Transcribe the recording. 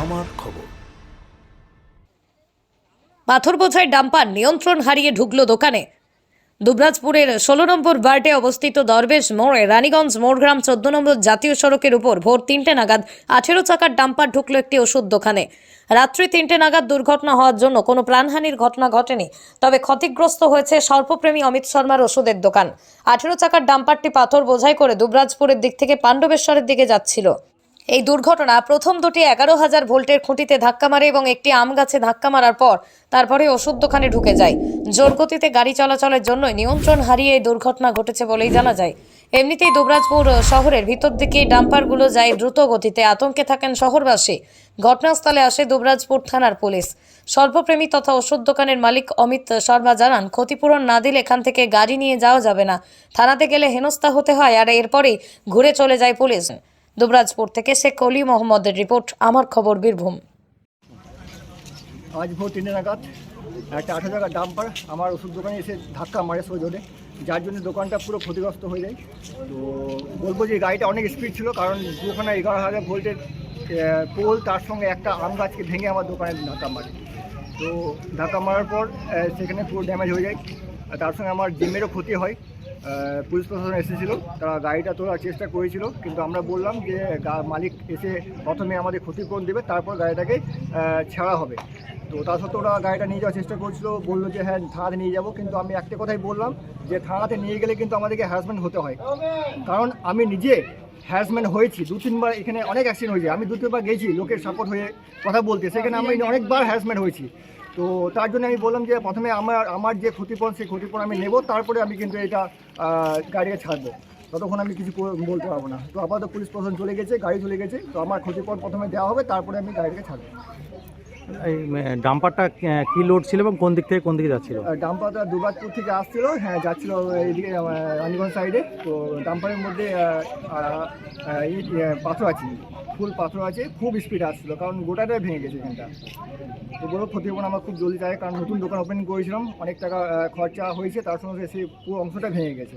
আমার খবর। পাথর বোঝাই ডাম্পার নিয়ন্ত্রণ হারিয়ে ঢুকলো দোকানে। দুবরাজপুরের ষোলো নম্বর বার্ডে অবস্থিত দরবেশ মোড়ে রানীগঞ্জ মোড়গ্রাম চোদ্দ নম্বর জাতীয় সড়কের উপর ভোর তিনটে নাগাদ আঠেরো চাকার ডাম্পার ঢুকলো একটি ওষুধ দোকানে। রাত্রি তিনটে নাগাদ দুর্ঘটনা হওয়ার জন্য কোনো প্রাণহানির ঘটনা ঘটেনি, তবে ক্ষতিগ্রস্ত হয়েছে স্বল্পপ্রেমী অমিত শর্মার ওষুধের দোকান। আঠেরো চাকার ডাম্পারটি পাথর বোঝাই করে দুবরাজপুরের দিক থেকে পাণ্ডবেশ্বরের দিকে যাচ্ছিল। এই দুর্ঘটনা প্রথম দুটি এগারো হাজার ভোল্টের খুঁটিতে ধাক্কা মারে এবং একটি আম গাছে ধাক্কা মারার পর তারপরে ওষুধ দোকানে ঢুকে যায়। জোর গতিতে গাড়ি চলাচলের জন্য নিয়ন্ত্রণ হারিয়ে এই দুর্ঘটনা ঘটেছে বলেই জানা যায়। এমনিতেই দুবরাজপুর শহরের ভিতর দিকে ডাম্পারগুলো যায় দ্রুত গতিতে আতঙ্কে থাকেন শহরবাসী। ঘটনাস্থলে আসে দুবরাজপুর থানার পুলিশ। স্বল্পপ্রেমী তথা ওষুধ দোকানের মালিক অমিত শর্মা জানান, ক্ষতিপূরণ না দিলে এখান থেকে গাড়ি নিয়ে যাওয়া যাবে না। থানাতে গেলে হেনস্থা হতে হয় আর এরপরেই ঘুরে চলে যায় পুলিশ। দুবরাজপুর থেকে শেখ অলি মোহাম্মদের রিপোর্ট, আমার খবর, বীরভূম। আজ ভোর তিনটে নাগাদ একটা আঠা টাকার ডাম্পার আমার ওষুধ দোকানে এসে ধাক্কা মারে সোজোরে, যার জন্য দোকানটা পুরো ক্ষতিগ্রস্ত হয়ে যায়। তো বলব যে গাড়িটা অনেক স্পিড ছিল, কারণ দোকানে এগারো হাজার ভোল্টের পোল, তার সঙ্গে একটা আম গাছকে ভেঙে আমার দোকানে ধাক্কা মারে। তো ধাক্কা মারার পর সেখানে পুরো ড্যামেজ হয়ে যায়। তার সঙ্গে আমার ডিমেরও ক্ষতি হয়। পুলিশ প্রশাসন এসেছিল, তারা গাড়িটা তোলার চেষ্টা করেছিল, কিন্তু আমরা বললাম যে মালিক এসে প্রথমে আমাদের ক্ষতিপূরণ দেবে, তারপর গাড়িটাকে ছাড়া হবে। তো তা সত্ত্বেও ওরা গাড়িটা নিয়ে যাওয়ার চেষ্টা করছিল, বলল যে হ্যাঁ থানাতে নিয়ে যাব। কিন্তু আমি একটা কথাই বললাম যে, থানাতে নিয়ে গেলে কিন্তু আমাদেরকে হ্যারাসমেন্ট হতে হয়। কারণ আমি নিজে হ্যারাসমেন্ট হয়েছি, দু, তিনবার এখানে অনেক অ্যাক্সিডেন্ট হয়েছে। আমি দু, তিনবার গেছি, লোকের সাপোর্ট হয়ে কথা বলতে। সেখানে আমি অনেকবার হ্যারাসমেন্ট হয়েছি। তো তার জন্য আমি বললাম যে প্রথমে আমার আমার যে ক্ষতিপূরণ সেই ক্ষতিপূরণ আমি নেব তারপরে আমি কিন্তু এটা গাড়িকে ছাড়বো। ততক্ষণ আমি কিছু বলতে পারব না। তো আপাতত পুলিশ প্রশাসন চলে গেছে গাড়ি চলে গেছে তো আমার ক্ষতিপূরণ প্রথমে দেওয়া হবে তারপরে আমি গাড়িকে ছাড়বো। এই ডাম্পারটা কি লোড ছিল এবং কোন দিক থেকে কোন দিকে যাচ্ছিল? ডাম্পারটা দুর্গাপুর থেকে আসছিল হ্যাঁ যাচ্ছিল এইদিকে রানীগঞ্জ সাইডে তো ডাম্পারের মধ্যে পাথর আছে। ফুল পাথর আছে, খুব স্পিড আসছিল, কারণ গোটাটাই ভেঙে গেছে এখানটা। তো বড় ক্ষতিপূরণ আমার খুব জলদি চাই কারণ নতুন দোকান ওপেনিং করেছিলাম, অনেক টাকা খরচা হয়েছে, তার সঙ্গে সেই পুরো অংশটা ভেঙে গেছে।